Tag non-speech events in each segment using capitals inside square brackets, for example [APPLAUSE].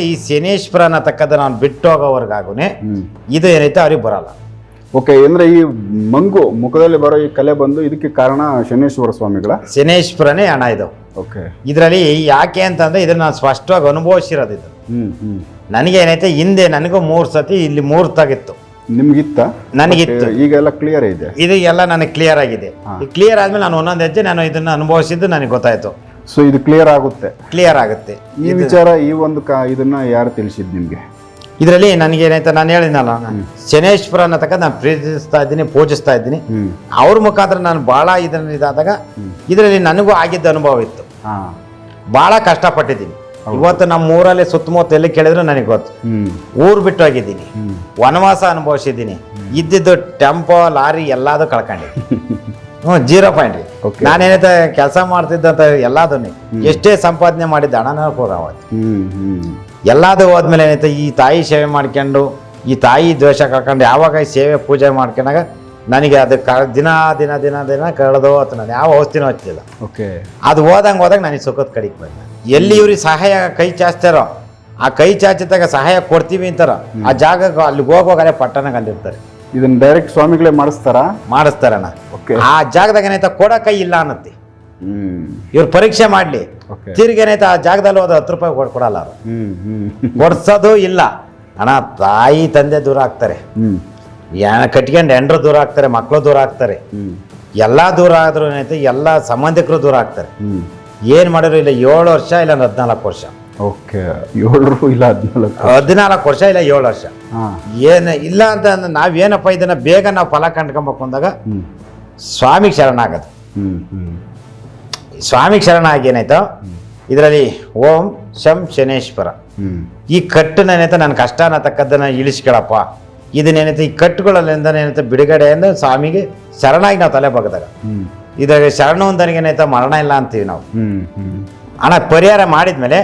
ಈ ಶನೇಶ್ವರ ಅನ್ನತಕ್ಕದ್ದು ನಾನು ಬಿಟ್ಟು ಹೋಗೋವರೆಗಾಗೂ ಇದು ಏನೈತೆ ಅವ್ರಿಗೆ ಬರಲ್ಲ. ಓಕೆ ಅಂದ್ರೆ ಈ ಮಂಗು ಮುಖದಲ್ಲಿ ಬರೋ ಈ ಕಲೆ ಬಂದು ಇದಕ್ಕೆ ಕಾರಣ ಶನೇಶ್ವರ ಸ್ವಾಮಿಗಳ? ಶನೇಶ್ವರನೇ ಹಣ ಇದು. ಓಕೆ. ಇದರಲ್ಲಿ ಯಾಕೆ ಅಂತಂದ್ರೆ ಇದನ್ನ ನಾನು ಸ್ಪಷ್ಟವಾಗಿ ಅನುಭವಿಸಿರೋದು ಇದು. ನನಗೆ ಏನೈತೆ ಹಿಂದೆ ನನಗೂ ಮೂರು ಸತಿ ಇಲ್ಲಿ ಮೂರು ತಾಗಿತ್ತು. ನಿಮ್ಗಿತ್ತ? ನನಗಿತ್ತು. ಈಗ ಈಗೆಲ್ಲ ಕ್ಲಿಯರ್ ಇದೆ? ಇದು ಎಲ್ಲ ನನಗೆ ಕ್ಲಿಯರ್ ಆಗಿದೆ. ಕ್ಲಿಯರ್ ಆದ್ಮೇಲೆ ನಾನು ಒಂದೊಂದು ಹೆಜ್ಜೆ ನಾನು ಇದನ್ನ ಅನುಭವಿಸಿದ್ದು ನನಗೆ ಗೊತ್ತಾಯ್ತು. ಸೊ ಇದು ಕ್ಲಿಯರ್ ಆಗುತ್ತೆ. ಕ್ಲಿಯರ್ ಆಗುತ್ತೆ. ಈ ವಿಚಾರ ಈ ಒಂದು ಕಾ ಇದನ್ನ ಯಾರು ತಿಳಿಸಿದ್ ನಿಮ್ಗೆ? ಇದರಲ್ಲಿ ನನಗೆ ಏನಾಯ್ತು ನಾನು ಹೇಳಿದ್ನಲ್ಲ ಶನೇಶ್ವರ ಅನ್ನತಕ್ಕ ನಾನು ಪ್ರೀತಿಸ್ತಾ ಇದ್ದೀನಿ ಪೂಜಿಸ್ತಾ ಇದ್ದೀನಿ. ಅವ್ರ ಮುಖಾಂತರ ನಾನು ಭಾಳ ಇದನ್ನ ಇದಾದಾಗ ಇದರಲ್ಲಿ ನನಗೂ ಆಗಿದ್ದ ಅನುಭವ ಇತ್ತು. ಭಾಳ ಕಷ್ಟಪಟ್ಟಿದ್ದೀನಿ. ಇವತ್ತು ನಮ್ಮ ಊರಲ್ಲಿ ಸುತ್ತಮುತ್ತ ಎಲ್ಲಿ ಕೇಳಿದ್ರು ನನಗೆ ಗೊತ್ತು. ಊರು ಬಿಟ್ಟು ಹೋಗಿದ್ದೀನಿ. ವನವಾಸ ಅನುಭವಿಸಿದ್ದೀನಿ. ಇದ್ದಿದ್ದು ಟೆಂಪೋ ಲಾರಿ ಎಲ್ಲಾದರೂ ಕಳ್ಕೊಂಡಿದ್ದೀನಿ. [LAUGHS] ಹ್ಞೂ ಜೀರೋ ಪಾಯಿಂಟ್. Okay. ನಾನೇನೈತೆ ಕೆಲಸ ಮಾಡ್ತಿದ್ದಂತ ಎಲ್ಲದನ್ನೇ ಎಷ್ಟೇ ಸಂಪಾದನೆ ಮಾಡಿದ್ದ ಹಣನ ಹ್ಮ್ ಹ್ಮ್. ಎಲ್ಲಾದು ಹೋದ್ಮೇಲೆ ಏನೈತೆ ಈ ತಾಯಿ ಸೇವೆ ಮಾಡ್ಕೊಂಡು ಈ ತಾಯಿ ದ್ವೇಷ ಕಳ್ಕೊಂಡು ಯಾವಾಗ ಈ ಸೇವೆ ಪೂಜೆ ಮಾಡ್ಕೊಂಡಾಗ ನನಗೆ ಅದು ಕ ದಿನ ದಿನ ದಿನ ದಿನ ಕಳೆದು ಹೋತು ನಾನು ಯಾವ ಔಷಧಿನೂ ಹಚ್ಚಿಲ್ಲ ಓಕೆ ಅದು ಹೋದಂಗೆ ಹೋದಾಗ ನನಗೆ ಸುಖದ ಕಡಿಗೆ ಬಂದ. ಎಲ್ಲಿ ಇವ್ರಿಗೆ ಸಹಾಯ ಕೈ ಚಾಚ್ತಾರೋ ಆ ಕೈ ಚಾಚಿದಾಗ ಸಹಾಯ ಕೊಡ್ತೀವಿ ಅಂತಾರೋ ಆ ಜಾಗಕ್ಕೆ ಅಲ್ಲಿ ಹೋಗೋಗಾರೆ ಪಟ್ಟಣಕ್ಕೆ ಅಲ್ಲಿರ್ತಾರೆ ಇದನ್ನ ಡೈರೆಕ್ಟ್ ಸ್ವಾಮಿಗಳೇ ಮಾಡಿಸ್ತಾರ? ಮಾಡಿಸ್ತಾರಣ್ಣ. ಓಕೆ ಆ ಜಾಗದಾಗ ಏನಾಯ್ತ ಕೊಡಕ ಕೈ ಇಲ್ಲ ಅನ್ನತ್ತೆ. ಹ್ಮ್. ಇವ್ರು ಪರೀಕ್ಷೆ ಮಾಡ್ಲಿ. ಓಕೆ ಆ ಜಾಗದಲ್ಲಿ ಹೋದ ಹತ್ತು ರೂಪಾಯಿ ಕೊಡ್ ಕೊಡಲ್ಲ ಅವರು. ಹ್ಮ್ ಹ್ಮ್. ಕೊಡ್ಸೋದು ಇಲ್ಲ. ಅಣ್ಣ ತಾಯಿ ತಂದೆ ದೂರ ಆಗ್ತಾರೆ. ಹ್ಮ್. ಏನ ಕಟ್ಕೊಂಡು ಹೆಂಡ್ರು ದೂರ ಆಗ್ತಾರೆ ಮಕ್ಕಳು ದೂರ ಆಗ್ತಾರೆ. ಹ್ಮ್. ಎಲ್ಲ ದೂರ ಆದ್ರೂ ಏನೈತೆ ಎಲ್ಲ ಸಂಬಂಧಿಕರು ದೂರ ಆಗ್ತಾರೆ. ಹ್ಮ್. ಏನು ಮಾಡಿದ್ರು ಇಲ್ಲ ಏಳು ವರ್ಷ ಇಲ್ಲ ಹದಿನಾಲ್ಕು ವರ್ಷ. ಓಕೆ ಏಳು ಇಲ್ಲ ಹದಿನಾಲ್ಕು ಹದಿನಾಲ್ಕು ವರ್ಷ ಇಲ್ಲ ಏಳು ವರ್ಷ. ಏನು ಇಲ್ಲ ಅಂತ ಅಂದ್ರೆ ನಾವೇನಪ್ಪ ಇದನ್ನ ಬೇಗ ನಾವು ಫಲ ಕಂಡ್ಕೊಬೇಕು ಅಂದಾಗ ಸ್ವಾಮಿ ಸ್ವಾಮಿಗೆ ಶರಣಾಗದು ಸ್ವಾಮಿಗೆ ಶರಣ ಆಗಿ ಏನಾಯ್ತು? ಇದರಲ್ಲಿ ಓಂ ಶಂ ಶನೇಶ್ವರ. ಈ ಈ ಕಟ್ಟನೇನೈತೆ ನನ್ನ ಕಷ್ಟ ಅನ್ನತಕ್ಕದ್ದನ್ನು ಇಳಿಸ್ಕೊಳಪ್ಪ. ಇದನ್ನೇನೈತೆ ಈ ಕಟ್ಟುಗಳಲ್ಲಿಂದ ಏನೈತೆ ಬಿಡುಗಡೆ ಅಂದ್ರೆ ಸ್ವಾಮಿಗೆ ಶರಣಾಗಿ ನಾವು ತಲೆ ಬಗ್ದಾಗ. ಇದರಲ್ಲಿ ಇದ್ರಾಗ ಶರಣವಂತನಿಗೆ ಏನೈತೆ ಮರಣ ಇಲ್ಲ ಅಂತೀವಿ ನಾವು. ಹಣ ಪರಿಹಾರ ಮಾಡಿದ್ಮೇಲೆ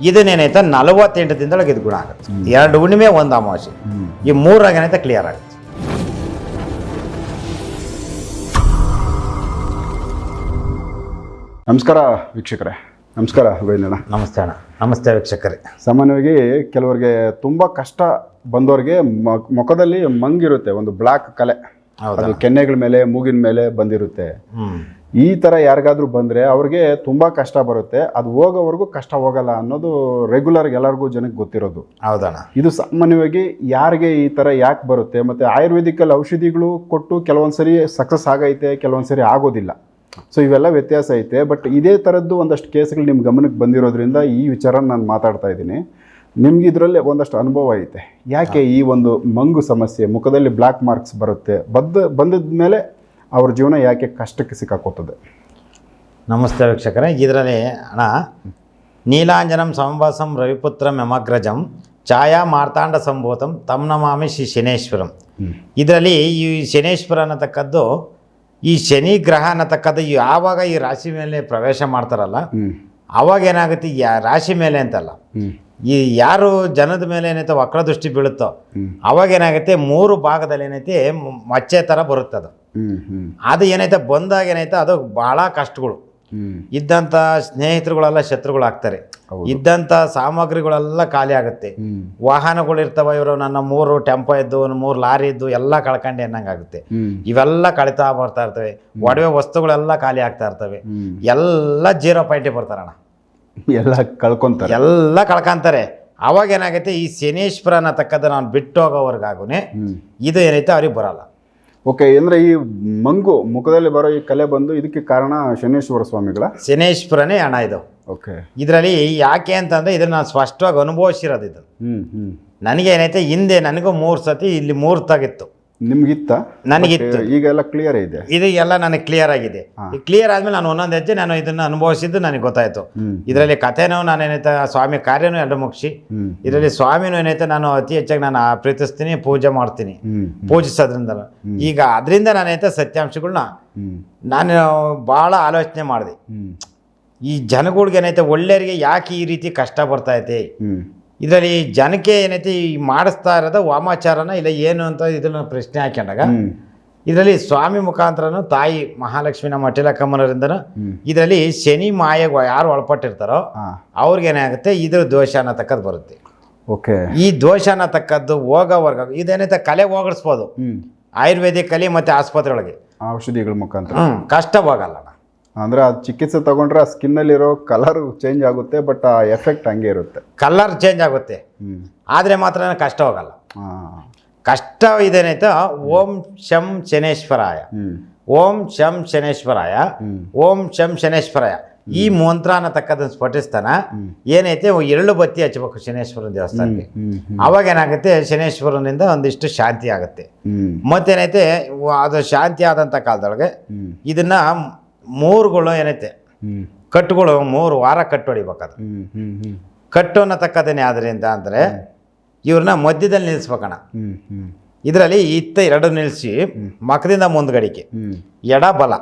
ಇದನ್ನೇನೈತೆ ನಲವತ್ತೆಂಟು ದಿನದೊಳಗೆ ಇದು ಗುಣ ಆಗುತ್ತೆ. ಎರಡು ಹುಣ್ಣಿಮೆ ಒಂದು ಅಮಾವಾಸ್ಯೆ. ಈ ಮೂರಾಗ ಏನೈತೆ ಕ್ಲಿಯರ್ ಆಗುತ್ತೆ. ನಮಸ್ಕಾರ ವೀಕ್ಷಕರೇ. ನಮಸ್ಕಾರ ಗೋವಿಂದಣ್ಣ. ನಮಸ್ತೆ ಅಣ್ಣ. ನಮಸ್ತೆ ವೀಕ್ಷಕರೇ. ಸಾಮಾನ್ಯವಾಗಿ ಕೆಲವರಿಗೆ ತುಂಬ ಕಷ್ಟ ಬಂದವರಿಗೆ ಮುಖದಲ್ಲಿ ಮಂಗಿರುತ್ತೆ ಒಂದು ಬ್ಲಾಕ್ ಕಲೆ. ಹೌದಾ? ಅದು ಕೆನ್ನೆಗಳ ಮೇಲೆ ಮೂಗಿನ ಮೇಲೆ ಬಂದಿರುತ್ತೆ. ಈ ಥರ ಯಾರಿಗಾದ್ರೂ ಬಂದರೆ ಅವ್ರಿಗೆ ತುಂಬ ಕಷ್ಟ ಬರುತ್ತೆ. ಅದು ಹೋಗೋವರೆಗೂ ಕಷ್ಟ ಹೋಗಲ್ಲ ಅನ್ನೋದು ರೆಗ್ಯುಲರ್ ಎಲ್ಲರಿಗೂ ಜನಕ್ಕೆ ಗೊತ್ತಿರೋದು. ಹೌದಣ್ಣ. ಇದು ಸಾಮಾನ್ಯವಾಗಿ ಯಾರಿಗೆ ಈ ಥರ ಯಾಕೆ ಬರುತ್ತೆ? ಮತ್ತು ಆಯುರ್ವೇದಿಕಲ್ ಔಷಧಿಗಳು ಕೊಟ್ಟು ಕೆಲವೊಂದು ಸರಿ ಸಕ್ಸಸ್ ಆಗೈತೆ ಕೆಲವೊಂದು ಸರಿ ಆಗೋದಿಲ್ಲ. ಸೊ ಇವೆಲ್ಲ ವ್ಯತ್ಯಾಸ ಐತೆ. ಬಟ್ ಇದೇ ಥರದ್ದು ಒಂದಷ್ಟು ಕೇಸ್ಗಳು ನಿಮ್ಮ ಗಮನಕ್ಕೆ ಬಂದಿರೋದ್ರಿಂದ ಈ ವಿಚಾರ ನಾನು ಮಾತಾಡ್ತಾ ಇದ್ದೀನಿ. ನಿಮ್ಗೆ ಇದರಲ್ಲೇ ಒಂದಷ್ಟು ಅನುಭವ ಐತೆ. ಯಾಕೆ ಈ ಒಂದು ಮಂಗು ಸಮಸ್ಯೆ ಮುಖದಲ್ಲಿ ಬ್ಲ್ಯಾಕ್ ಮಾರ್ಕ್ಸ್ ಬರುತ್ತೆ ಬದ್ದ ಬಂದಿದ ಮೇಲೆ ಅವ್ರ ಜೀವನ ಯಾಕೆ ಕಷ್ಟಕ್ಕೆ ಸಿಕ್ಕಾಕೋತದೆ ನಮಸ್ತೆ ವೀಕ್ಷಕರೇ ಇದರಲ್ಲಿ ಅಣ್ಣ ನೀಲಾಂಜನಂ ಸಂವಾಸಂ ರವಿಪುತ್ರ ಮೆಮಗ್ರಜಂ ಛಾಯಾ ಮಾರ್ತಾಂಡ ಸಂಭೂತಂ ತಮ್ ನಮಾಮಿ ಶ್ರೀ ಶನೇಶ್ವರಂ. ಇದರಲ್ಲಿ ಈ ಶನೇಶ್ವರ ಅನ್ನತಕ್ಕದ್ದು ಈ ಶನಿ ಗ್ರಹ ಅನ್ನತಕ್ಕದ್ದು ಯಾವಾಗ ಈ ರಾಶಿ ಮೇಲೆ ಪ್ರವೇಶ ಮಾಡ್ತಾರಲ್ಲ ಅವಾಗ ಏನಾಗುತ್ತೆ? ಯಾ ರಾಶಿ ಮೇಲೆ ಅಂತಲ್ಲ. ಈ ಯಾರು ಜನದ ಮೇಲೆ ಏನೈತೆ ವಕ್ರ ದೃಷ್ಟಿ ಬೀಳುತ್ತೋ ಅವಾಗ ಏನಾಗುತ್ತೆ? ಮೂರು ಭಾಗದಲ್ಲಿ ಏನೈತೆ? ಮಚ್ಚೆ ಥರ ಬರುತ್ತೆ ಅದು ಏನೈತೆ? ಬಂದಾಗ ಏನೈತೆ? ಅದು ಭಾಳ ಕಷ್ಟಗಳು. ಇದ್ದಂಥ ಸ್ನೇಹಿತರುಗಳೆಲ್ಲ ಶತ್ರುಗಳಾಗ್ತಾರೆ. ಇದ್ದಂಥ ಸಾಮಗ್ರಿಗಳೆಲ್ಲ ಖಾಲಿ ಆಗುತ್ತೆ. ವಾಹನಗಳು ಇರ್ತವೆ ಇವರು ನನ್ನ ಮೂರು ಟೆಂಪೋ ಇದ್ದು ಮೂರು ಲಾರಿ ಇದ್ದು ಎಲ್ಲ ಕಳ್ಕೊಂಡು ಆಗುತ್ತೆ ಇವೆಲ್ಲ ಕಳಿತಾ ಬರ್ತಾ ಇರ್ತವೆ. ಒಡವೆ ವಸ್ತುಗಳೆಲ್ಲ ಖಾಲಿ ಆಗ್ತಾ ಇರ್ತವೆ. ಎಲ್ಲ ಜೀರೋ ಪಾಯಿಂಟಿಗೆ ಬರ್ತಾರಣ್ಣ. ಎಲ್ಲ ಕಳ್ಕೊಂತಾರೆ. ಎಲ್ಲ ಕಳ್ಕೊಂತಾರೆ. ಅವಾಗ ಏನಾಗುತ್ತೆ ಈ ಶನೇಶ್ವರ ಅನ್ನತಕ್ಕದ್ದು ನಾನು ಬಿಟ್ಟು ಹೋಗೋವರೆಗಾಗುನೆ ಇದು ಏನೈತೆ ಅವ್ರಿಗೆ ಬರಲ್ಲ. ಓಕೆ ಅಂದರೆ ಈ ಮಂಗು ಮುಖದಲ್ಲಿ ಬರೋ ಈ ಕಲೆ ಬಂದು ಇದಕ್ಕೆ ಕಾರಣ ಶನೇಶ್ವರ ಸ್ವಾಮಿಗಳ? ಶನೇಶ್ವರನೇ ಹಣ ಇದು. ಓಕೆ. ಇದರಲ್ಲಿ ಯಾಕೆ ಅಂತಂದರೆ ಇದನ್ನು ನಾನು ಸ್ಪಷ್ಟವಾಗಿ ಅನುಭವಿಸಿರೋದು ಇದು ಹ್ಞೂ ಹ್ಞೂ ನನಗೆ ಏನೈತೆ ಹಿಂದೆ ನನಗೂ ಮೂರು ಸತಿ ಇಲ್ಲಿ ಮೂರು ತಾಗಿತ್ತು ನಿಮ್ಗಿತ್ತ? ನನಗಿತ್ತು. ಈಗೆಲ್ಲ ಈಗ ಎಲ್ಲ ಕ್ಲಿಯರ್ ಇದೆ. ಇದು ಎಲ್ಲ ನನಗೆ ಕ್ಲಿಯರ್ ಆಗಿದೆ. ಈ ಕ್ಲಿಯರ್ ಆದ್ಮೇಲೆ ನಾನು ಒಂದೊಂದು ಹೆಜ್ಜೆ ನಾನು ಇದನ್ನ ಅನುಭವಿಸಿದ್ದು ನನಗೆ ಗೊತ್ತಾಯ್ತು. ಇದರಲ್ಲಿ ಕಥೆನೂ ನಾನು ಏನೈತೆ ಸ್ವಾಮಿ ಕಾರ್ಯನೂ ಎರಡು ಮುಗಿಸಿ. ಇದರಲ್ಲಿ ಸ್ವಾಮಿನೂ ಏನೈತೆ ನಾನು ಅತಿ ಹೆಚ್ಚಾಗಿ ನಾನು ಪ್ರೀತಿಸ್ತೀನಿ ಪೂಜೆ ಮಾಡ್ತೀನಿ. ಪೂಜಿಸೋದ್ರಿಂದ ಈಗ ಅದರಿಂದ ನಾನೈತೆ ಸತ್ಯಾಂಶಗಳನ್ನ ನಾನು ಭಾಳ ಆಲೋಚನೆ ಮಾಡಿದೆ. ಈ ಜನಗಳಿಗೆ ಏನೈತೆ ಒಳ್ಳೆಯವರಿಗೆ ಯಾಕೆ ಈ ರೀತಿ ಕಷ್ಟ ಬರ್ತಾ ಹ್ಞೂ ಇದರಲ್ಲಿ ಜನಕ್ಕೆ ಏನೈತಿ ಈ ಮಾಡಿಸ್ತಾ ಇರೋದ ವಾಮಾಚಾರನ ಇಲ್ಲ ಏನು ಅಂತ ಇದನ್ನ ಪ್ರಶ್ನೆ ಹಾಕೊಂಡಾಗ ಇದರಲ್ಲಿ ಸ್ವಾಮಿ ಮುಖಾಂತರನು ತಾಯಿ ಮಹಾಲಕ್ಷ್ಮಿನ ಮಠಿಲಕ್ಕಮ್ಮನರಿಂದನು ಹ್ಞೂ ಇದರಲ್ಲಿ ಶನಿ ಮಾಯೆಗೆ ಯಾರು ಒಳಪಟ್ಟಿರ್ತಾರೋ ಅವ್ರಿಗೇನಾಗುತ್ತೆ ಇದ್ರ ದೋಷ ಅನ್ನತಕ್ಕದ್ದು ಬರುತ್ತೆ. ಓಕೆ. ಈ ದೋಷ ಅನ್ನತಕ್ಕದ್ದು ಹೋಗೋವರ್ಗ ಇದೇನೈತೆ? ಕಲೆ ಹೋಗಿಸ್ಬೋದು ಆಯುರ್ವೇದಿಕ್ ಕಲಿ ಮತ್ತು ಆಸ್ಪತ್ರೆ ಒಳಗೆ ಔಷಧಿಗಳ ಮುಖಾಂತರ. ಕಷ್ಟ ಹೋಗಲ್ಲ. ಅಂದ್ರೆ ಆ ಚಿಕಿತ್ಸೆ ತಗೊಂಡ್ರೆ ಆ ಸ್ಕಿನ್ನಲ್ಲಿರೋ ಕಲರ್ ಚೇಂಜ್ ಆಗುತ್ತೆ ಬಟ್ ಆ ಎಫೆಕ್ಟ್ ಹಂಗೆ ಇರುತ್ತೆ. ಕಲರ್ ಚೇಂಜ್ ಆಗುತ್ತೆ. ಆದರೆ ಮಾತ್ರ ಕಷ್ಟ ಹೋಗಲ್ಲ. ಕಷ್ಟ ಇದೇನೈತೆ ಓಂ ಶಂ ಶನೇಶ್ವರಾಯ. ಓಂ ಶಂ ಶನೇಶ್ವರಾಯ ಓಂ ಶಂ ಶನೇಶ್ವರಾಯ. ಈ ಮಂತ್ರ ಅನ್ನತಕ್ಕದನ್ನ ಸ್ಫಟಿಸ್ತಾನ ಏನೈತೆ ಎರಡು ಬತ್ತಿ ಹಚ್ಚಬೇಕು ಶನೇಶ್ವರನ ದೇವಸ್ಥಾನಕ್ಕೆ. ಅವಾಗ ಏನಾಗುತ್ತೆ ಶನೇಶ್ವರನಿಂದ ಒಂದಿಷ್ಟು ಶಾಂತಿ ಆಗುತ್ತೆ. ಮತ್ತೇನೈತೆ ಅದು ಶಾಂತಿ ಆದಂಥ ಕಾಲದೊಳಗೆ ಇದನ್ನ ಮೂರುಗಳು ಏನೈತೆ? ಕಟ್ಟುಗಳು ಮೂರು ವಾರ ಕಟ್ಟು ಹೊಡಿಬೇಕದು. ಕಟ್ಟು ಅನ್ನತಕ್ಕದೇನೆ ಯಾವ್ದ್ರಿಂದ ಅಂದರೆ ಇವ್ರನ್ನ ಮಧ್ಯದಲ್ಲಿ ನಿಲ್ಲಿಸ್ಬೇಕಣ ಇದರಲ್ಲಿ ಇತ್ತ ಎರಡು ನಿಲ್ಲಿಸಿ ಮಕದಿಂದ ಮುಂದ್ಗಡಿಕೆ. ಎಡ ಬಲ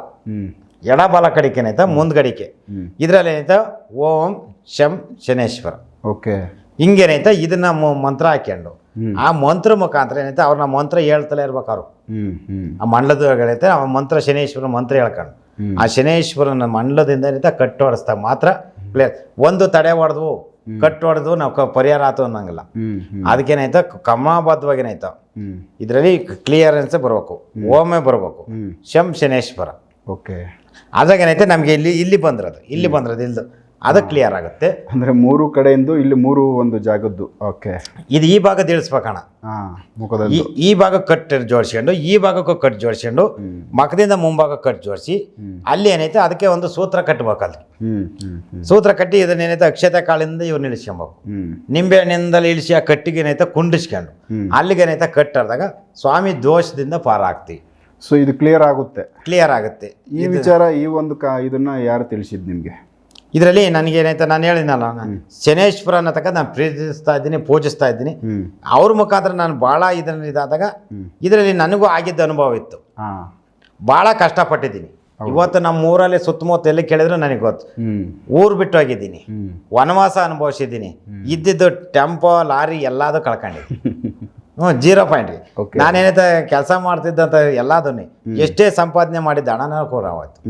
ಎಡ ಬಲ ಕಡಿಕೆ ಏನೈತೆ ಮುಂದ್ಗಡಿಕೆ. ಇದರಲ್ಲಿ ಏನೈತೆ? ಓಂ ಶಂ ಶನೇಶ್ವರ. ಓಕೆ. ಹಿಂಗೇನೈತೆ? ಇದನ್ನ ಮಂತ್ರ ಹಾಕ್ಯಂಡು. ಆ ಮಂತ್ರ ಮುಖಾಂತರ ಏನೈತೆ? ಅವ್ರನ್ನ ಮಂತ್ರ ಹೇಳ್ತಲೇ ಇರ್ಬೇಕು ಅವರು. ಆ ಹ್ಮ್ ಆ ಮಂತ್ರ ಶನೇಶ್ವರ ಮಂತ್ರ ಹೇಳ್ಕೊಂಡು. ಆ ಶನೇಶ್ವರನ ಮಂಡಲದಿಂದ ಏನಿದೆ ಕಟ್ಟು ಹೊಡೆಸ್ತಾ ಮಾತ್ರ ಪ್ಲೇಯರ್ ಒಂದು ತಡೆ ಹೊಡೆದ್ವು ಕಟ್ಟು ಹೊಡೆದು ನಾವು ಪರಿಹಾರ ಆಯ್ತು ಅನ್ನಂಗಿಲ್ಲ. ಅದಕ್ಕೇನಾಯ್ತು ಹ್ಮ್. ಅದಕ್ಕೇನೈತೆ ಕ್ರಮಬದ್ಧವಾಗಿ ಏನಾಯ್ತು? ಇದರಲ್ಲಿ ಕ್ಲಿಯರೆನ್ಸ್ ಬರಬೇಕು ಓಮೆ ಬರಬೇಕು. ಶಂ ಶನೇಶ್ವರ. ಓಕೆ. ಆದಾಗ ಏನೈತೆ ನಮಗೆ ಇಲ್ಲಿ ಇಲ್ಲಿ ಬಂದಿರೋದು ಇಲ್ಲಿ ಬಂದಿರೋದು ಇಲ್ದು. ಅದು ಕ್ಲಿಯರ್ ಆಗುತ್ತೆ. ಅಂದ್ರೆ ಮೂರು ಕಡೆಯಿಂದ ಇಲ್ಲಿ ಮೂರು ಒಂದು ಜಾಗದ್ದು. ಓಕೆ ಇದು ಈ ಭಾಗ ಇಳಿಸ್ಬೇಕಣ್ಣ ಹಾ ಈ ಈ ಭಾಗ ಕಟ್ ಜೋಡಿಸ್ಕೊಂಡು ಈ ಭಾಗಕ್ಕೂ ಕಟ್ ಜೋಡಿಸ್ಕೊಂಡು ಮಖದಿಂದ ಮುಂಭಾಗ ಕಟ್ ಜೋಡಿಸಿ ಅಲ್ಲಿ ಏನೈತೆ ಅದಕ್ಕೆ ಒಂದು ಸೂತ್ರ ಕಟ್ಟಬೇಕಲ್ಲಿ ಅಲ್ಲಿ. ಸೂತ್ರ ಕಟ್ಟಿ ಇದನ್ನ ಏನೈತೆ ಅಕ್ಷತೆ ಕಾಳಿಂದ ಇವ್ರನ್ನ ಇಳಿಸ್ಕೊಬೇಕು. ನಿಂಬೆ ಹಣ್ಣಿಂದಲೇ ಇಳಿಸಿ ಆ ಕಟ್ಟಿಗೆ ಏನೈತೆ ಕುಂಡಿಸ್ಕೊಂಡು. ಹ್ಮ್. ಏನೈತೆ ಕಟ್ಟಾದಾಗ ಸ್ವಾಮಿ ದೋಷದಿಂದ ಪಾರಾಗ್ತಿ ಸೊ ಇದು ಕ್ಲಿಯರ್ ಆಗುತ್ತೆ. ಕ್ಲಿಯರ್ ಆಗುತ್ತೆ. ಈ ವಿಚಾರ ಈ ಒಂದು ಕಾ ಇದನ್ನ ಯಾರು ತಿಳಿಸಿದ್ ನಿಮ್ಗೆ? ಇದರಲ್ಲಿ ನನಗೆ ಏನಾಯ್ತು ನಾನು ಹೇಳಿದ್ನಲ್ಲ ನಾನು ಶನೇಶ್ವರ ಅನ್ನತಕ್ಕ ನಾನು ಪ್ರೀತಿಸ್ತಾ ಇದ್ದೀನಿ ಪೂಜಿಸ್ತಾ ಇದ್ದೀನಿ. ಅವ್ರ ಮುಖಾಂತರ ನಾನು ಭಾಳ ಇದನ್ನ ಇದಾದಾಗ ಇದರಲ್ಲಿ ನನಗೂ ಆಗಿದ್ದ ಅನುಭವ ಇತ್ತು. ಭಾಳ ಕಷ್ಟಪಟ್ಟಿದ್ದೀನಿ. ಇವತ್ತು ನಮ್ಮ ಊರಲ್ಲಿ ಸುತ್ತಮುತ್ತ ಎಲ್ಲಿ ಕೇಳಿದ್ರು ನನಗೆ ಗೊತ್ತು. ಊರು ಬಿಟ್ಟು ಹೋಗಿದ್ದೀನಿ. ವನವಾಸ ಅನುಭವಿಸಿದ್ದೀನಿ. ಇದ್ದಿದ್ದು ಟೆಂಪೋ ಲಾರಿ ಎಲ್ಲದೂ ಕಳ್ಕೊಂಡಿದ್ದೀನಿ. [LAUGHS] ಹ್ಞೂ ಜೀರೋ ಪಾಯಿಂಟ್ಗೆ ನಾನೇನೈತ ಕೆಲಸ ಮಾಡ್ತಿದ್ದಂತ ಎಲ್ಲದನ್ನೇ ಎಷ್ಟೇ ಸಂಪಾದನೆ ಮಾಡಿದ್ದ ಹಣನ ಕೂಡ ಆವತ್ತು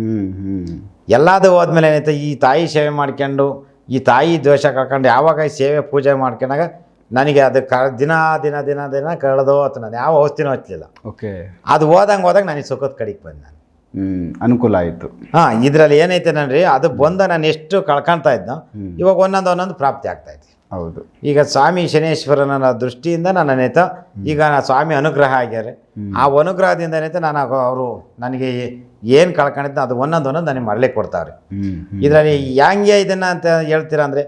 ಎಲ್ಲಾದು ಹೋದ್ಮೇಲೆ ಏನೈತೆ ಈ ತಾಯಿ ಸೇವೆ ಮಾಡ್ಕೊಂಡು ಈ ತಾಯಿ ದ್ವೇಷ ಕಳ್ಕೊಂಡು ಯಾವಾಗ ಸೇವೆ ಪೂಜೆ ಮಾಡ್ಕೊಂಡಾಗ ನನಗೆ ಅದು ಕ ದಿನ ದಿನ ದಿನ ದಿನ ಕಳೆದೋ ಅಥವಾ ನಾನು ಯಾವ ಔಷಧಿನೂ ಹಚ್ಚಲಿಲ್ಲ ಓಕೆ ಅದು ಹೋದಂಗೆ ಹೋದಾಗ ನನಗೆ ಸುಖದ ಕಡೆಗೆ ಬಂದು ನಾನು. ಹ್ಮ್ ಅನುಕೂಲ ಆಯಿತು. ಹಾಂ ಇದರಲ್ಲಿ ಏನೈತೆ ನನ್ರಿ ಅದು ಬಂದ ನಾನು ಎಷ್ಟು ಕಳ್ಕೊಳ್ತಾ ಇದ್ನೋ. ಇವಾಗ ಒಂದೊಂದು ಒಂದೊಂದು ಪ್ರಾಪ್ತಿ ಆಗ್ತಾ ಇದೆ. ಹೌದು. ಈಗ ಸ್ವಾಮಿ ಶನೇಶ್ವರನ ದೃಷ್ಟಿಯಿಂದ ನನ್ನ ನೇತ ಈಗ ಸ್ವಾಮಿ ಅನುಗ್ರಹ ಆಗ್ಯಾರೆ. ಆ ಅನುಗ್ರಹದಿಂದ ನೇತ ನಾನು ಅವರು ನನಗೆ ಏನು ಕಳ್ಕೊಂಡಿದ್ದ ಅದು ಒಂದೊಂದು ಒಂದೊಂದು ನನಗೆ ಮಾಡ್ಲಿಕ್ಕೆ ಕೊಡ್ತಾವ್ರೆ ಇದರಲ್ಲಿ ಹ್ಯಾಂಗೆ ಇದನ್ನ ಅಂತ ಹೇಳ್ತೀರಾ ಅಂದರೆ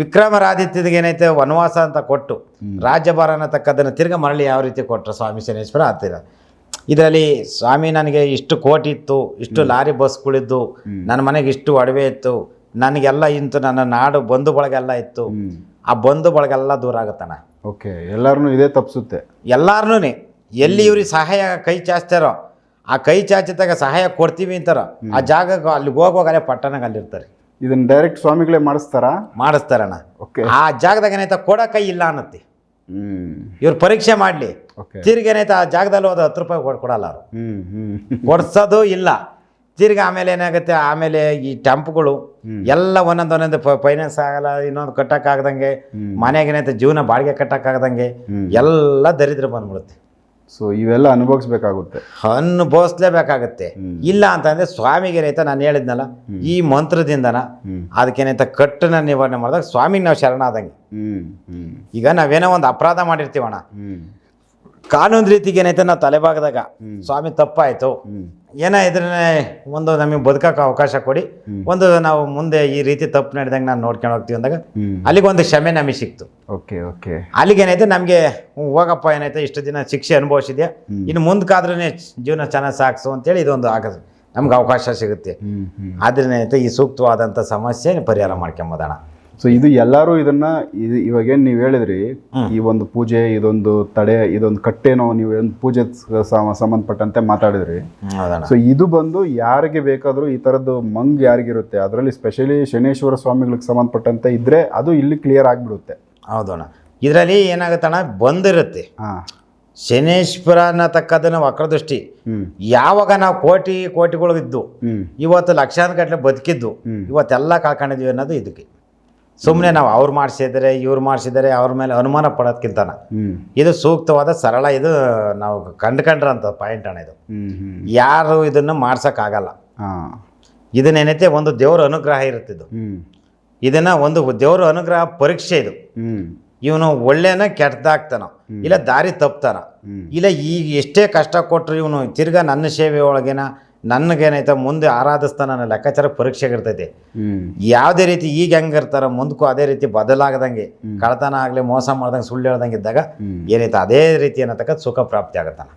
ವಿಕ್ರಮರಾದಿತ್ಯದಿಗೆ ಏನೈತೆ ವನವಾಸ ಅಂತ ಕೊಟ್ಟು ರಾಜ್ಯಭಾರ ಅನ್ನತಕ್ಕದನ್ನು ತಿರ್ಗ ಮರಳಿ ಯಾವ ರೀತಿ ಕೊಟ್ಟರು ಸ್ವಾಮಿ ಶನೇಶ್ವರ ಆಗ್ತೀರ? ಇದರಲ್ಲಿ ಸ್ವಾಮಿ ನನಗೆ ಇಷ್ಟು ಕೋಟಿ ಇತ್ತು ಇಷ್ಟು ಲಾರಿ ಬಸ್ಗಳಿದ್ದು ನನ್ನ ಮನೆಗೆ ಇಷ್ಟು ಒಡವೆ ಇತ್ತು ನನಗೆಲ್ಲ ಇಂತು ನನ್ನ ನಾಡು ಬಂಧು ಬಳಗೆಲ್ಲ ಇತ್ತು ಆ ಬಂಧು ಬಳಗೆಲ್ಲ ದೂರ ಆಗುತ್ತಾನ ಓಕೆ ಎಲ್ಲಾರು ಇದೇ ತಪ್ಪಿಸುತ್ತೆ. ಎಲ್ಲಾರು ಎಲ್ಲಿ ಇವ್ರಿಗೆ ಸಹಾಯ ಕೈ ಚಾಚ್ತಾರೋ ಆ ಕೈ ಚಾಚಿದಾಗ ಸಹಾಯ ಕೊಡ್ತೀವಿ ಅಂತಾರೋ ಆ ಜಾಗಕ್ಕೆ ಅಲ್ಲಿಗೆ ಹೋಗುವಾಗ ಅಲ್ಲೇ ಪಟ್ಟಣಕ್ಕೆ ಅಲ್ಲಿರ್ತಾರೆ. ಇದನ್ನ ಡೈರೆಕ್ಟ್ ಸ್ವಾಮಿಗಳೇ ಮಾಡಿಸ್ತಾರಾ? ಮಾಡಿಸ್ತಾರಣ್ಣ. ಓಕೆ. ಆ ಜಾಗದಾಗ ಏನೈತ ಕೊಡೋ ಕೈ ಇಲ್ಲ ಅನ್ನತ್ತಿ. ಇವ್ರು ಪರೀಕ್ಷೆ ಮಾಡಲಿ. ಓಕೆ. ಆ ಜಾಗದಲ್ಲಿ ಹೋದ ಹತ್ತು ರೂಪಾಯಿ ಕೊಡ್ ಕೊಡಲ್ಲ ಅವರು. ಹ್ಮ್ ಹ್ಮ್. ಕೊಡ್ಸೋದು ಇಲ್ಲ. ತಿರ್ಗಿ ಆಮೇಲೆ ಏನಾಗುತ್ತೆ? ಆಮೇಲೆ ಈ ಟೆಂಪ್ಗಳು ಎಲ್ಲ ಒಂದೊಂದು ಒಂದೊಂದು ಫೈನಾನ್ಸ್ ಆಗಲ್ಲ ಇನ್ನೊಂದು ಕಟ್ಟಕ್ಕಾಗ್ದಂಗೆ ಮನೆಗೆ ಏನೈತೆ ಜೀವನ ಬಾಡಿಗೆ ಕಟ್ಟಕ್ಕಾಗ್ದಂಗೆ ಎಲ್ಲ ದರಿದ್ರ ಬಂದ್ಬಿಡುತ್ತೆ. ಸೊ ಇವೆಲ್ಲ ಅನುಭವಿಸ್ಬೇಕಾಗುತ್ತೆ. ಅನುಭವಿಸ್ಲೇಬೇಕಾಗುತ್ತೆ. ಇಲ್ಲ ಅಂತಂದ್ರೆ ಸ್ವಾಮಿಗೆ ಏನೈತೆ ನಾನು ಹೇಳಿದ್ನಲ್ಲ ಈ ಮಂತ್ರದಿಂದನ ಅದಕ್ಕೇನೈತೆ ಕಟ್ಟನ ನಿವಾರಣೆ ಮಾಡಿದಾಗ ಸ್ವಾಮಿಗೆ ನಾವು ಶರಣ ಆದಂಗೆ ಈಗ ನಾವೇನೋ ಒಂದು ಅಪರಾಧ ಮಾಡಿರ್ತೀವಣ್ಣ. ಕಾನೂನು ರೀತಿಗೆ ಏನೈತೆ ನಾವು ತಲೆಭಾಗದಾಗ ಸ್ವಾಮಿ ತಪ್ಪಾಯಿತು. ಏನ ಇದ್ರನ್ನೇ ಒಂದು ನಮಗೆ ಬದುಕಕ್ಕೆ ಅವಕಾಶ ಕೊಡಿ. ಒಂದು ನಾವು ಮುಂದೆ ಈ ರೀತಿ ತಪ್ಪು ನಡೆದಂಗೆ ನಾನು ನೋಡ್ಕೊಂಡು ಹೋಗ್ತೀವಿ ಅಂದಾಗ ಅಲ್ಲಿಗೆ ಒಂದು ಕ್ಷಮೆ ನಮಗೆ ಸಿಕ್ತು. Okay okay. ಅಲ್ಲಿಗೆ ಏನೈತೆ ನಮಗೆ ಹೋಗಪ್ಪ ಏನೈತೆ ಇಷ್ಟು ದಿನ ಶಿಕ್ಷೆ ಅನುಭವಿಸಿದ್ಯಾ? ಇನ್ನು ಮುಂದಕ್ಕಾದ್ರೂ ಜೀವನ ಚೆನ್ನಾಗಿ ಅಂತ ಅಂತೇಳಿ ಇದೊಂದು ಆಗದು. ನಮ್ಗೆ ಅವಕಾಶ ಸಿಗುತ್ತೆ. ಆದ್ರಿಂದ ಈ ಸೂಕ್ತವಾದಂಥ ಸಮಸ್ಯೆ ಪರಿಹಾರ ಮಾಡ್ಕೊಂಬೋದಣ. ಸೊ ಇದು ಎಲ್ಲರೂ ಇದನ್ನ ಇದು ಇವಾಗೇನು ನೀವು ಹೇಳಿದ್ರಿ ಈ ಒಂದು ಪೂಜೆ ಇದೊಂದು ತಡೆ ಇದೊಂದು ಕಟ್ಟೆನೋ ನೀವು ಒಂದು ಪೂಜೆ ಸಂಬಂಧಪಟ್ಟಂತೆ ಮಾತಾಡಿದ್ರಿ. ಸೊ ಇದು ಬಂದು ಯಾರಿಗೆ ಬೇಕಾದರೂ ಈ ಥರದ್ದು ಮಂಗ್ ಯಾರಿಗಿರುತ್ತೆ? ಅದರಲ್ಲಿ ಸ್ಪೆಷಲಿ ಶನೇಶ್ವರ ಸ್ವಾಮಿಗಳಿಗೆ ಸಂಬಂಧಪಟ್ಟಂತೆ ಇದ್ರೆ ಅದು ಇಲ್ಲಿ ಕ್ಲಿಯರ್ ಆಗಿಬಿಡುತ್ತೆ. ಹೌದಣ್ಣ. ಇದರಲ್ಲಿ ಏನಾಗುತ್ತಣ್ಣ? ಬಂದಿರುತ್ತೆ. ಶನೇಶ್ವರ ಅನ್ನತಕ್ಕದನ್ನ ವಕ್ರದೃಷ್ಟಿ. ಹ್ಮ್. ಯಾವಾಗ ನಾವು ಕೋಟಿ ಕೋಟಿಗಳಿದ್ದು ಇದ್ದು ಇವತ್ತು ಲಕ್ಷಾಂತರ ಗಟ್ಟಲೆ ಬದುಕಿದ್ದು ಇವತ್ತೆಲ್ಲ ಕಳ್ಕೊಂಡಿದ್ವಿ ಅನ್ನೋದು ಇದಕ್ಕೆ. ಸುಮ್ಮನೆ ನಾವು ಅವ್ರು ಮಾಡಿಸಿದರೆ ಇವ್ರು ಮಾಡಿಸಿದರೆ ಅವ್ರ ಮೇಲೆ ಅನುಮಾನ ಪಡೋದ್ಕಿಂತನ. ಹ್ಮ್. ಇದು ಸೂಕ್ತವಾದ ಸರಳ ಇದು ನಾವು ಕಂಡ್ಕೊಂಡ್ರಂಥ ಪಾಯಿಂಟ್ ಅಣ್ಣ ಇದು. ಯಾರು ಇದನ್ನು ಮಾಡ್ಸೋಕ್ಕಾಗಲ್ಲ. ಇದನ್ನೇನೈತೆ ಒಂದು ದೇವ್ರ ಅನುಗ್ರಹ ಇರುತ್ತಿದ್ದು. ಇದನ್ನು ಒಂದು ದೇವ್ರ ಅನುಗ್ರಹ ಪರೀಕ್ಷೆ ಇದು. ಇವನು ಒಳ್ಳೆನ ಕೆಟ್ಟದಾಗ್ತಾನ. ಇಲ್ಲ ದಾರಿ ತಪ್ತಾನ. ಇಲ್ಲ ಈಗ ಎಷ್ಟೇ ಕಷ್ಟ ಕೊಟ್ಟರು ಇವನು ತಿರ್ಗಾ ನನ್ನ ಸೇವೆ ಒಳಗೇನ ನನಗೇನೈತೆ ಮುಂದೆ ಆರಾಧಿಸ್ತಾನ ನನ್ನ ಲೆಕ್ಕಾಚಾರ ಪರೀಕ್ಷೆಗೆ ಇರ್ತೈತಿ. ಯಾವುದೇ ರೀತಿ ಈಗ ಹೆಂಗೆ ಇರ್ತಾರ ಮುಂದಕ್ಕೂ ಅದೇ ರೀತಿ ಬದಲಾಗದಂಗೆ ಕಳತನ ಆಗಲಿ ಮೋಸ ಮಾಡ್ದಂಗೆ ಸುಳ್ಳು ಹೇಳ್ದಂಗೆ ಇದ್ದಾಗ. ಏನೈತೆ ಅದೇ ರೀತಿ ಅನ್ನತಕ್ಕ ಸುಖ ಪ್ರಾಪ್ತಿ ಆಗತ್ತಾನ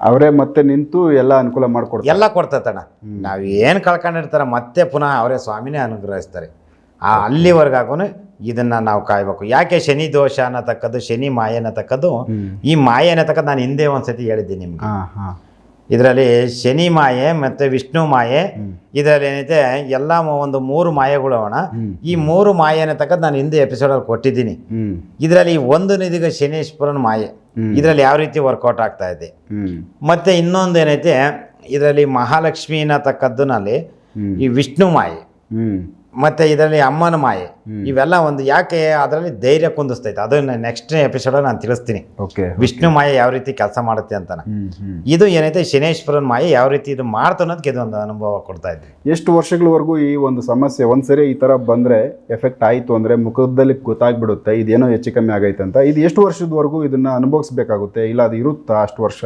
ಅವರೇ ಮತ್ತೆ ನಿಂತು ಎಲ್ಲ ಅನುಕೂಲ ಮಾಡ್ಕೊಡ್ತಾರೆ. ಎಲ್ಲ ಕೊಡ್ತೈತಣ್ಣ. ನಾವು ಏನು ಕಳ್ಕೊಂಡಿರ್ತಾರ ಮತ್ತೆ ಪುನಃ ಅವರೇ ಸ್ವಾಮಿನೇ ಅನುಗ್ರಹಿಸ್ತಾರೆ. ಆ ಅಲ್ಲಿವರೆಗಾಗೂ ಇದನ್ನ ನಾವು ಕಾಯ್ಬೇಕು. ಯಾಕೆ ಶನಿ ದೋಷ ಅನ್ನತಕ್ಕದ್ದು ಶನಿ ಮಾಯ ಅನ್ನತಕ್ಕದ್ದು ಈ ಮಾಯ ಅನ್ನತಕ್ಕದ್ದು ನಾನು ಹಿಂದೆ ಒಂದ್ಸತಿ ಹೇಳಿದ್ದೀನಿ ನಿಮ್ಗೆ. ಇದರಲ್ಲಿ ಶನಿ ಮಾಯೆ ಮತ್ತು ವಿಷ್ಣು ಮಾಯೆ. ಇದರಲ್ಲಿ ಏನೈತೆ ಎಲ್ಲ ಒಂದು ಮೂರು ಮಾಯೆಗಳು ಅವಣ. ಈ ಮೂರು ಮಾಯೆನ ಅನ್ನತಕ್ಕದ್ದು ನಾನು ಹಿಂದೆ ಎಪಿಸೋಡಲ್ಲಿ ಕೊಟ್ಟಿದ್ದೀನಿ. ಇದರಲ್ಲಿ ಒಂದು ನಿಧಿಗ ಶನೀಶ್ವರನ ಮಾಯೆ. ಇದರಲ್ಲಿ ಯಾವ ರೀತಿ ವರ್ಕೌಟ್ ಆಗ್ತಾ ಇದೆ. ಮತ್ತೆ ಇನ್ನೊಂದು ಏನೈತೆ ಇದರಲ್ಲಿ ಮಹಾಲಕ್ಷ್ಮಿ ಅನ್ನತಕ್ಕದ್ದನಲ್ಲಿ ಹ್ಮ್. ಈ ವಿಷ್ಣು ಮಾಯೆ. ಮತ್ತು ಇದರಲ್ಲಿ ಅಮ್ಮನ ಮಾಯೆ. ಇವೆಲ್ಲ ಒಂದು ಯಾಕೆ ಅದರಲ್ಲಿ ಧೈರ್ಯ ಕುಂದಿಸ್ತೈತೆ? ಅದನ್ನ ನೆಕ್ಸ್ಟ್ ಎಪಿಸೋಡಲ್ಲಿ ನಾನು ತಿಳಿಸ್ತೀನಿ. ಓಕೆ ವಿಷ್ಣು ಮಾಯೆ ಯಾವ ರೀತಿ ಕೆಲಸ ಮಾಡುತ್ತೆ ಹ್ಮ್ ಇದು ಏನೈತೆ? ಶನೇಶ್ವರನ ಮಾಯೆ ಯಾವ ರೀತಿ ಇದು ಮಾಡ್ತು ಅನ್ನೋದಕ್ಕೆ ಇದೊಂದು ಅನುಭವ ಕೊಡ್ತಾ ಇದ್ವಿ. ಎಷ್ಟು ವರ್ಷಗಳವರೆಗೂ ಈ ಒಂದು ಸಮಸ್ಯೆ ಒಂದ್ಸರಿ ಈ ತರ ಬಂದ್ರೆ ಎಫೆಕ್ಟ್ ಆಯಿತು ಅಂದ್ರೆ ಮುಖದಲ್ಲಿ ಗೊತ್ತಾಗ್ಬಿಡುತ್ತೆ ಇದೇನೋ ಹೆಚ್ಚು ಕಮ್ಮಿ ಆಗೈತೆ ಅಂತ. ಇದು ಎಷ್ಟು ವರ್ಷದವರೆಗೂ ಇದನ್ನ ಅನುಭವಿಸ್ಬೇಕಾಗುತ್ತೆ? ಇಲ್ಲ ಅದು ಇರುತ್ತಾ ಅಷ್ಟು ವರ್ಷ?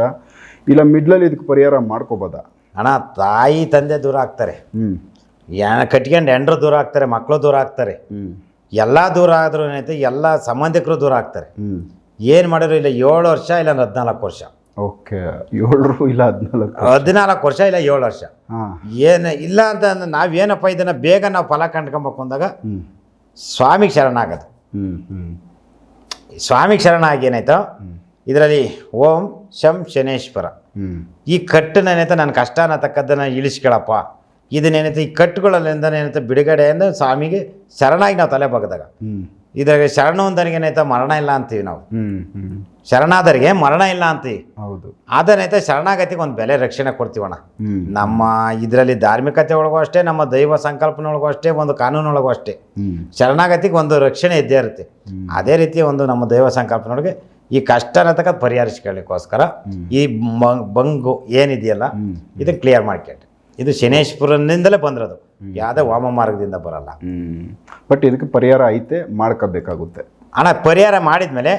ಇಲ್ಲ ಮಿಡ್ಲಲ್ಲಿ ಇದಕ್ಕೆ ಪರಿಹಾರ ಮಾಡ್ಕೋಬೋದಾ? ಅಣ್ಣ ತಾಯಿ ತಂದೆ ದೂರ ಆಗ್ತಾರೆ. ಹ್ಮ್. ಯಾ ಕಟ್ಕೊಂಡು ಹೆಂಡ್ರು ದೂರ ಆಗ್ತಾರೆ ಮಕ್ಕಳು ದೂರ ಆಗ್ತಾರೆ. ಎಲ್ಲ ದೂರ ಆದರೂ ಏನೈತೆ ಎಲ್ಲ ಸಂಬಂಧಿಕರು ದೂರ ಆಗ್ತಾರೆ. ಏನು ಮಾಡಿದ್ರು ಇಲ್ಲ ಏಳು ವರ್ಷ ಇಲ್ಲ ಹದಿನಾಲ್ಕು ವರ್ಷ. ಓಕೆ ಏಳರು ಇಲ್ಲ ಹದಿನಾಲ್ಕು ಹದಿನಾಲ್ಕು ವರ್ಷ ಇಲ್ಲ ಏಳು ವರ್ಷ. ಹಾ. ಏನು ಇಲ್ಲ ಅಂತ ಅಂದ್ರೆ ನಾವೇನಪ್ಪ ಇದನ್ನು ಬೇಗ ನಾವು ಫಲ ಕಂಡ್ಕೊಬೇಕು ಅಂದಾಗ ಸ್ವಾಮಿ ಸ್ವಾಮಿಗೆ ಶರಣಾಗದು ಸ್ವಾಮಿಗೆ ಶರಣ ಆಗಿ ಶರಣಾಗಿ ಏನಾಯ್ತು ಇದರಲ್ಲಿ ಓಂ ಶಂ ಶನೇಶ್ವರ. ಈ ಕಟ್ಟನ ಏನಾಯ್ತು ನನ್ನ ಕಷ್ಟ ಅನ್ನತಕ್ಕದ್ದನ್ನು ಇಳಿಸ್ಕೊಳಪ್ಪ. ಇದನ್ನೇನೈತೆ ಈ ಕಟ್ಟುಗಳಲ್ಲಿಂದ ಏನೈತೆ ಬಿಡುಗಡೆಯಿಂದ ಸ್ವಾಮಿಗೆ ಶರಣಾಗಿ ನಾವು ತಲೆ ಬಗ್ದಾಗ. ಇದ್ರಾಗ ಶರಣವಂತನಿಗೆ ಏನೈತೆ ಮರಣ ಇಲ್ಲ ಅಂತೀವಿ ನಾವು. ಶರಣಾದರಿಗೆ ಮರಣ ಇಲ್ಲ ಅಂತೀವಿ. ಹೌದು. ಅದನ್ನೈತೆ ಶರಣಾಗತಿಗೆ ಒಂದು ಬೆಲೆ ರಕ್ಷಣೆ ಕೊಡ್ತೀವಣ್ಣ. ನಮ್ಮ ಇದರಲ್ಲಿ ಧಾರ್ಮಿಕತೆ ಒಳಗೂ ಅಷ್ಟೇ ನಮ್ಮ ದೈವ ಸಂಕಲ್ಪನೊಳಗೂ ಅಷ್ಟೇ ಒಂದು ಕಾನೂನೊಳಗೂ ಅಷ್ಟೇ. ಶರಣಾಗತಿಗೆ ಒಂದು ರಕ್ಷಣೆ ಇದ್ದೇ ಇರುತ್ತೆ. ಅದೇ ರೀತಿ ಒಂದು ನಮ್ಮ ದೈವ ಸಂಕಲ್ಪನೊಳಗೆ ಈ ಕಷ್ಟ ಅನ್ನತಕ್ಕ ಪರಿಹರಿಸ್ಕೊಳ್ಳಿಕ್ಕೋಸ್ಕರ ಈ ಬಂಗು ಏನಿದೆಯಲ್ಲ. ಇದನ್ನು ಕ್ಲಿಯರ್ ಮಾಡ್ಕೊಂಡ್ರಿ ಇದು ಶನೇಶ್ಪುರನಿಂದಲೇ ಬಂದಿರೋದು. ಯಾವುದೇ ವಾಮ ಮಾರ್ಗದಿಂದ ಬರಲ್ಲ. ಬಟ್ ಇದಕ್ಕೆ ಪರಿಹಾರ ಐತೆ ಮಾಡ್ಕೋಬೇಕಾಗುತ್ತೆ. ಹಣ ಪರಿಹಾರ ಮಾಡಿದ್ಮೇಲೆ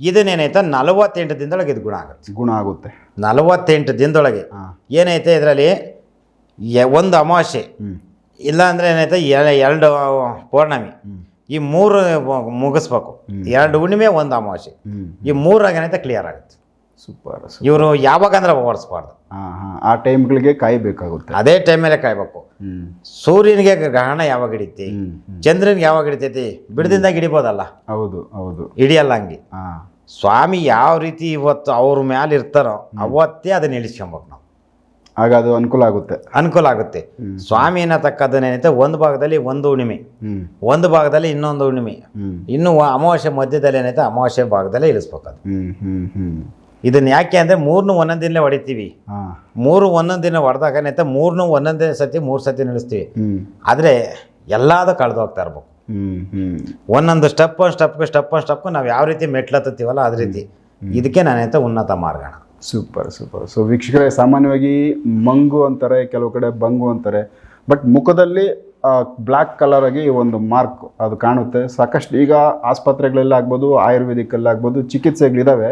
ಇದನ್ನೇನೈತೆ ನಲವತ್ತೆಂಟು ದಿನದೊಳಗೆ ಇದು ಗುಣ ಆಗುತ್ತೆ. ಗುಣ ಆಗುತ್ತೆ. ನಲವತ್ತೆಂಟು ದಿನದೊಳಗೆ ಏನೈತೆ ಇದರಲ್ಲಿ ಒಂದು ಅಮಾವಾಸ್ಯೆ ಇಲ್ಲಾಂದರೆ ಏನೈತೆ ಎರಡು ಪೌರ್ಣಮಿ ಈ ಮೂರು ಮುಗಿಸ್ಬೇಕು. ಎರಡು ಹುಣ್ಣಿಮೆ ಒಂದು ಅಮಾವಾಸ್ಯೆ. ಈ ಮೂರಾಗ ಏನೈತೆ ಕ್ಲಿಯರ್ ಆಗುತ್ತೆ. ಸೂಪರ್ ಇವರು ಯಾವಾಗ ಅಂದ್ರೆ ಓಡಿಸ್ಬಾರ್ದು. ಹಾಂ ಹಾಂ. ಆ ಟೈಮ್ಗಳಿಗೆ ಕಾಯಬೇಕಾಗುತ್ತೆ. ಅದೇ ಟೈಮಲ್ಲೇ ಕಾಯ್ಬೇಕು. ಹ್ಞೂ ಸೂರ್ಯನಿಗೆ ಗ್ರಹಣ ಯಾವಾಗ ಹಿಡಿತಿ? ಚಂದ್ರನ್ಗೆ ಯಾವಾಗ ಹಿಡಿತೈತಿ? ಬಿಡದಿಂದ ಹಿಡಿಬೋದಲ್ಲ. ಹೌದು ಹೌದು. ಹಿಡಿಯಲ್ಲ ಹಂಗೆ. ಹಾ. ಸ್ವಾಮಿ ಯಾವ ರೀತಿ ಇವತ್ತು ಅವ್ರ ಮೇಲೆ ಇರ್ತಾರೋ ಅವತ್ತೇ ಅದನ್ನ ಇಳಿಸ್ಕೊಬೇಕು ನಾವು. ಆಗ ಅದು ಅನುಕೂಲ ಆಗುತ್ತೆ. ಅನುಕೂಲ ಆಗುತ್ತೆ. ಸ್ವಾಮಿ ಏನೈತೆ ಒಂದು ಭಾಗದಲ್ಲಿ ಒಂದು ಹುಣ್ಣಿಮೆ. ಒಂದು ಭಾಗದಲ್ಲಿ ಇನ್ನೊಂದು ಹುಣ್ಣಿಮೆ. ಹ್ಞೂ ಇನ್ನು ಅಮಾವಾಸ್ಯೆ ಮಧ್ಯದಲ್ಲಿ ಏನೈತೆ ಅಮಾವಾಸ್ಯೆ ಭಾಗದಲ್ಲೇ ಇಳಿಸ್ಬೇಕು ಅದು. ಹ್ಞೂ ಹ್ಮ್ ಹ್ಮ್. ಇದನ್ನ ಯಾಕೆ ಅಂದರೆ ಮೂರನ್ನು ಒಂದೊಂದು ದಿನಲೇ ಹೊಡಿತೀವಿ. ಹಾ. ಮೂರು ಒಂದೊಂದು ದಿನ ಹೊಡೆದಾಗ ನೆತ್ತ ಮೂರನ್ನು ಒಂದೊಂದೇ ಸತಿ ಮೂರು ಸತಿ ನಡೆಸ್ತೀವಿ. ಆದ್ರೆ ಎಲ್ಲಾದು ಕಳೆದು ಹೋಗ್ತಾ ಇರ್ಬೇಕು. ಒಂದೊಂದು ಸ್ಟೆಪ್ ಸ್ಟೆಪ್ಗೆ ಸ್ಟೆಪ್ ಸ್ಟೆಪ್ ನಾವು ಯಾವ ರೀತಿ ಮೆಟ್ಲತ್ತೀವಲ್ಲ ಅದ ರೀತಿ. ಇದಕ್ಕೆ ನಾನೆಂತ ಉನ್ನತ ಮಾರ್ಗಣ ಸೂಪರ್ ಸೂಪರ್. ಸೊ ವೀಕ್ಷಕರೇ ಸಾಮಾನ್ಯವಾಗಿ ಮಂಗು ಅಂತಾರೆ ಕೆಲವು ಕಡೆ ಬಂಗು ಅಂತಾರೆ. ಬಟ್ ಮುಖದಲ್ಲಿ ಬ್ಲ್ಯಾಕ್ ಕಲರ್ ಆಗಿ ಒಂದು ಮಾರ್ಕ್ ಅದು ಕಾಣುತ್ತೆ. ಸಾಕಷ್ಟು ಈಗ ಆಸ್ಪತ್ರೆಗಳಲ್ಲಾಗ್ಬೋದು ಆಯುರ್ವೇದಿಕಲ್ಲಾಗ್ಬೋದು ಚಿಕಿತ್ಸೆಗಳಿದ್ದಾವೆ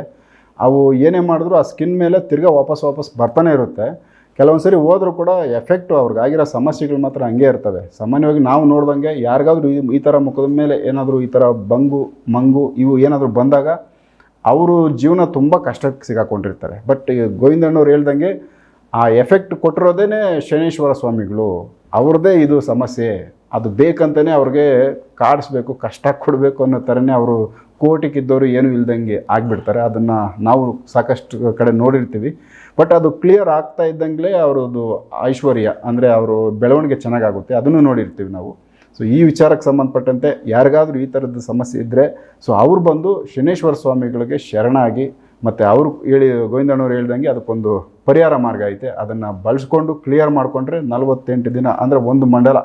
ಅವು ಏನೇ ಮಾಡಿದ್ರು ಆ ಸ್ಕಿನ್ ಮೇಲೆ ತಿರ್ಗಾ ವಾಪಸ್ ವಾಪಸ್ ಬರ್ತಾನೆ ಇರುತ್ತೆ. ಕೆಲವೊಂದು ಸರಿ ಹೋದರೂ ಕೂಡ ಎಫೆಕ್ಟು ಅವ್ರಿಗಾಗಿರೋ ಸಮಸ್ಯೆಗಳು ಮಾತ್ರ ಹಂಗೆ ಇರ್ತವೆ. ಸಾಮಾನ್ಯವಾಗಿ ನಾವು ನೋಡ್ದಂಗೆ ಯಾರಿಗಾದ್ರೂ ಈ ಥರ ಮುಖದ ಮೇಲೆ ಏನಾದರೂ ಈ ಥರ ಬಂಗು, ಮಂಗು ಇವು ಏನಾದರೂ ಬಂದಾಗ ಅವರು ಜೀವನ ತುಂಬ ಕಷ್ಟಕ್ಕೆ ಸಿಗಾಕೊಂಡಿರ್ತಾರೆ ಬಟ್ ಗೋವಿಂದಣ್ಣವ್ರು ಹೇಳ್ದಂಗೆ ಆ ಎಫೆಕ್ಟ್ ಕೊಟ್ಟಿರೋದೇ ಶನೇಶ್ವರ ಸ್ವಾಮಿಗಳು. ಅವ್ರದ್ದೇ ಇದು ಸಮಸ್ಯೆ. ಅದು ಬೇಕಂತಲೇ ಅವ್ರಿಗೆ ಕಾಡಿಸ್ಬೇಕು, ಕಷ್ಟ ಕೊಡಬೇಕು ಅನ್ನೋ ಥರನೇ ಅವರು ಕೋಟಿಗಿದ್ದವರು ಏನೂ ಇಲ್ದಂಗೆ ಆಗಿಬಿಡ್ತಾರೆ. ಅದನ್ನು ನಾವು ಸಾಕಷ್ಟು ಕಡೆ ನೋಡಿರ್ತೀವಿ. ಬಟ್ ಅದು ಕ್ಲಿಯರ್ ಆಗ್ತಾ ಇದ್ದಂಗೆ ಅವರದು ಐಶ್ವರ್ಯ, ಅಂದರೆ ಅವರು ಬೆಳವಣಿಗೆ ಚೆನ್ನಾಗಾಗುತ್ತೆ. ಅದನ್ನು ನೋಡಿರ್ತೀವಿ ನಾವು. ಸೊ ಈ ವಿಚಾರಕ್ಕೆ ಸಂಬಂಧಪಟ್ಟಂತೆ ಯಾರಿಗಾದರೂ ಈ ಥರದ ಸಮಸ್ಯೆ ಇದ್ದರೆ ಸೊ ಅವ್ರು ಬಂದು ಶನೇಶ್ವರ ಸ್ವಾಮಿಗಳಿಗೆ ಶರಣಾಗಿ ಮತ್ತು ಅವರು ಹೇಳಿ, ಗೋವಿಂದಣ್ಣವ್ರು ಹೇಳ್ದಂಗೆ ಅದಕ್ಕೊಂದು ಪರಿಹಾರ ಮಾರ್ಗ ಐತೆ. ಅದನ್ನು ಬಳಸ್ಕೊಂಡು ಕ್ಲಿಯರ್ ಮಾಡಿಕೊಂಡ್ರೆ ನಲವತ್ತೆಂಟು ದಿನ, ಅಂದರೆ ಒಂದು ಮಂಡಲ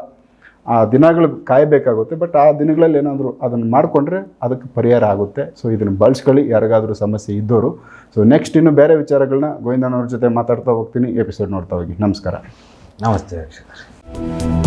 ಆ ದಿನಗಳು ಕಾಯಬೇಕಾಗುತ್ತೆ ಬಟ್ ಆ ದಿನಗಳಲ್ಲಿ ಏನಾದರೂ ಅದನ್ನು ಮಾಡಿಕೊಂಡ್ರೆ ಅದಕ್ಕೆ ಪರಿಹಾರ ಆಗುತ್ತೆ. ಸೊ ಇದನ್ನು ಬಳಸ್ಕೊಳ್ಳಿ, ಯಾರಿಗಾದರೂ ಸಮಸ್ಯೆ ಇದ್ದವರು ಸೊ ನೆಕ್ಸ್ಟ್ ಇನ್ನು ಬೇರೆ ವಿಚಾರಗಳನ್ನ ಗೋವಿಂದನವ್ರ ಜೊತೆ ಮಾತಾಡ್ತಾ ಹೋಗ್ತೀನಿ ಎಪಿಸೋಡ್ ನೋಡ್ತಾ ಹೋಗಿ. ನಮಸ್ಕಾರ. ನಮಸ್ತೆ ವೀಕ್ಷಕರೇ.